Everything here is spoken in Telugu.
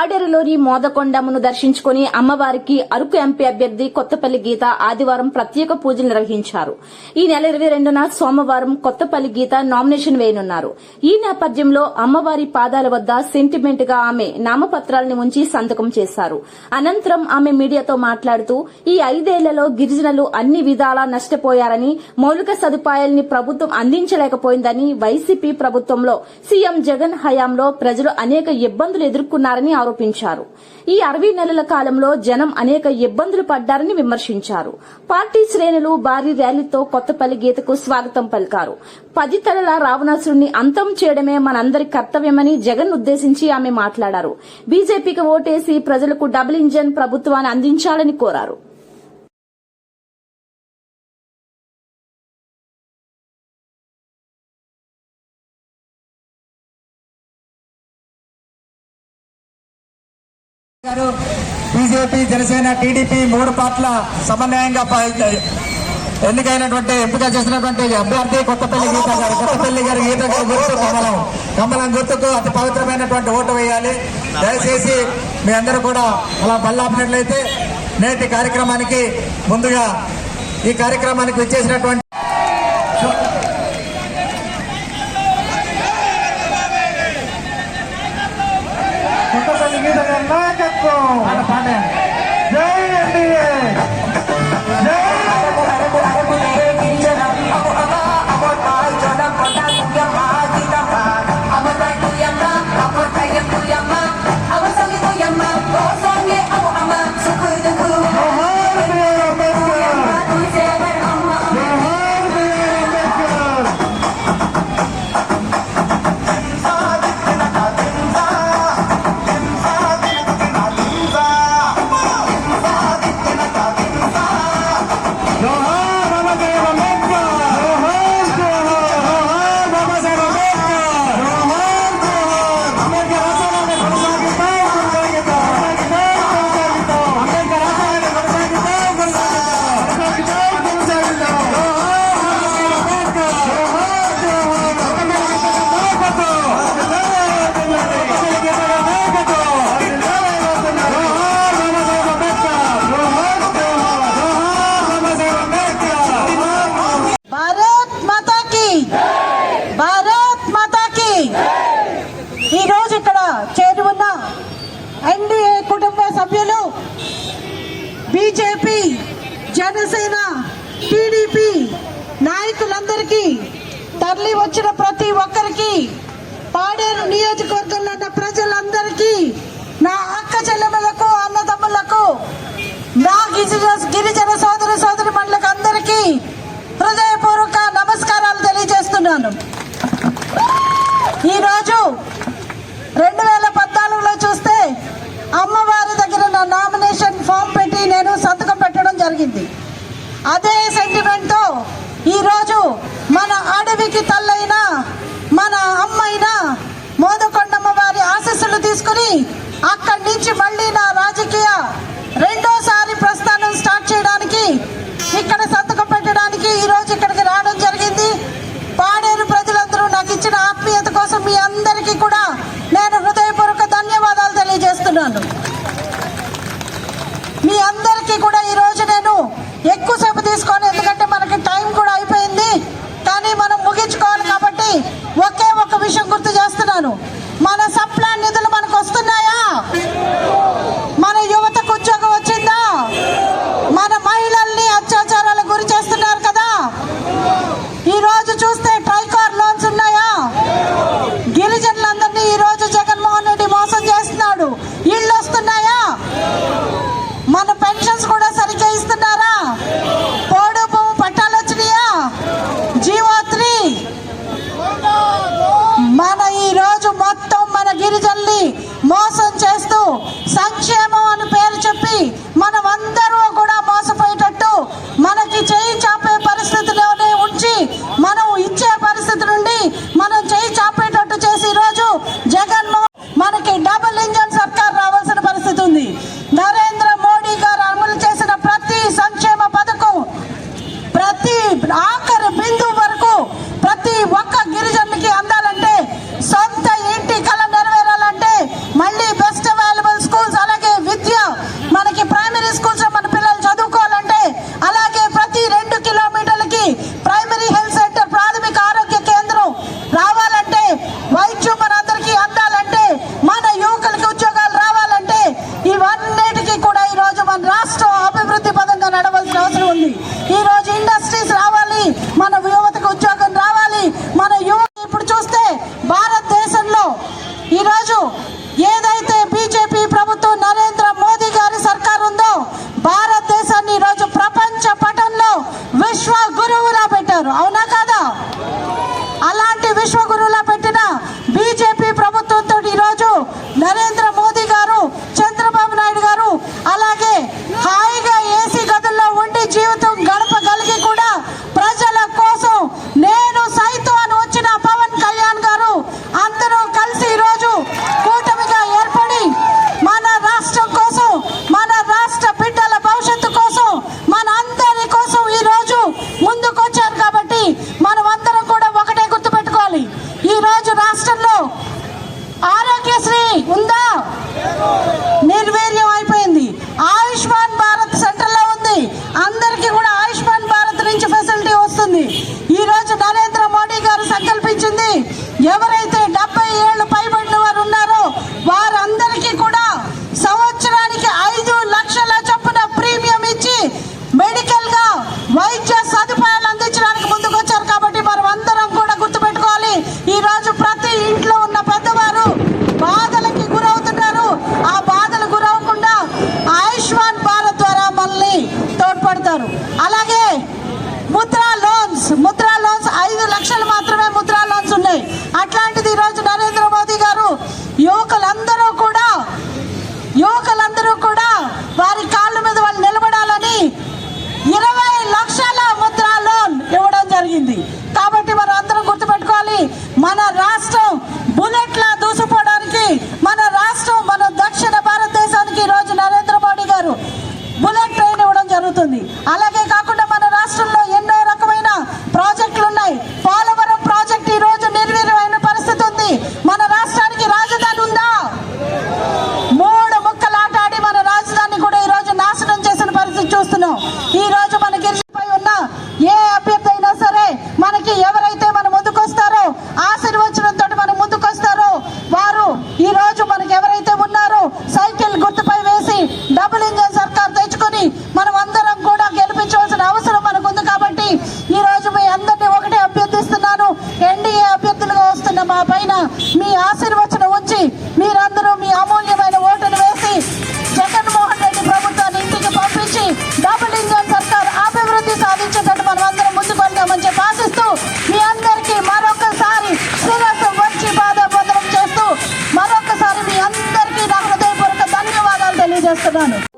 పాడేరులోని మోదకొండమ్మను దర్శించుకుని అమ్మవారికి అరకు ఎంపీ అభ్యర్థి కొత్తపల్లి గీత ఆదివారం ప్రత్యేక పూజలు నిర్వహించారు. ఈ నెల ఇరవై రెండున సోమవారం కొత్తపల్లి గీత నామినేషన్ వేయనున్నారు. ఈ నేపథ్యంలో అమ్మవారి పాదాల వద్ద సెంటిమెంట్గా ఆమె నామపత్రాలను ఉంచి సంతకం చేశారు. అనంతరం ఆమె మీడియాతో మాట్లాడుతూ ఈ ఐదేళ్ళలో గిరిజనులు అన్ని విధాలా నష్టపోయారని మౌలిక సదుపాయాల్ని ప్రభుత్వం అందించలేకపోయిందని వైసీపీ ప్రభుత్వంలో సీఎం జగన్ హయాంలో ప్రజలు అనేక ఇబ్బందులు ఎదుర్కొన్నారని ఆరోపించారు. ఈ అరవై నెలల కాలంలో జనం అనేక ఇబ్బందులు పడ్డారని విమర్శించారు. పార్టీ శ్రేణులు భారీ ర్యాలీతో కొత్తపల్లి గీతకు స్వాగతం పలికారు. పది తలల రావణాసురుణ్ణి అంతం చేయడమే మనందరి కర్తవ్యమని జగన్ ఉద్దేశించి ఆమె మాట్లాడారు. బీజేపీకి ఓటేసి ప్రజలకు డబుల్ ఇంజన్ ప్రభుత్వాన్ని అందించాలని కోరారు. గారు బీజేపీ జనసేన టీడీపీ మూడు పార్టీల సమన్వయంగా ఎన్నికైనటువంటి ఎంపిక చేసినటువంటి అభ్యర్థి కొత్తపల్లి గీత గారు. కొత్తపల్లి గారి గీత గారు గుర్తు కమలం. కమలం గుర్తుకు అతి పవిత్రమైనటువంటి ఓటు వేయాలి. దయచేసి మీ అందరూ కూడా అలా బల్లాపినట్లయితే నేటి కార్యక్రమానికి ముందుగా ఈ కార్యక్రమానికి విచ్చేసినటువంటి kita sandingi dengan nakat kok. Ada panen. Jai BJP Janasena TDP నాయకులందరికీ తరలి వచ్చిన ప్రతి ఒక్కరికి పాడేరు నియోజకవర్గంలో ఉన్న ప్రజలందరికీ నా అక్క చెల్లెమ్మలకు అన్నదమ్ములకు నా గిరిజన గిరిజన సోదర సోదరి మండలకు అందరికీ హృదయపూర్వక నమస్కారాలు తెలియజేస్తున్నాను. ఈరోజు రెండు వేల పద్నాలుగులో చూస్తే అమ్మవారి దగ్గర నా నామినేషన్ ఫామ్ పెట్టి నేను సంతకం పెట్టడం జరిగింది. అదే సెంటిమెంట్తో ఈరోజు మన అడవికి తల్లైన మన అమ్మైన మోదకొండమ్మ వారి ఆశస్సులు తీసుకుని అక్కడి నుంచి మళ్ళీ నా రాజకీయ రెండోసారి ప్రస్థానం స్టార్ట్ చేయడానికి ఇక్కడ సంతకం పెట్టడానికి ఈరోజు ఇక్కడికి రావడం ಒಕ್ಕ పాదపత్రం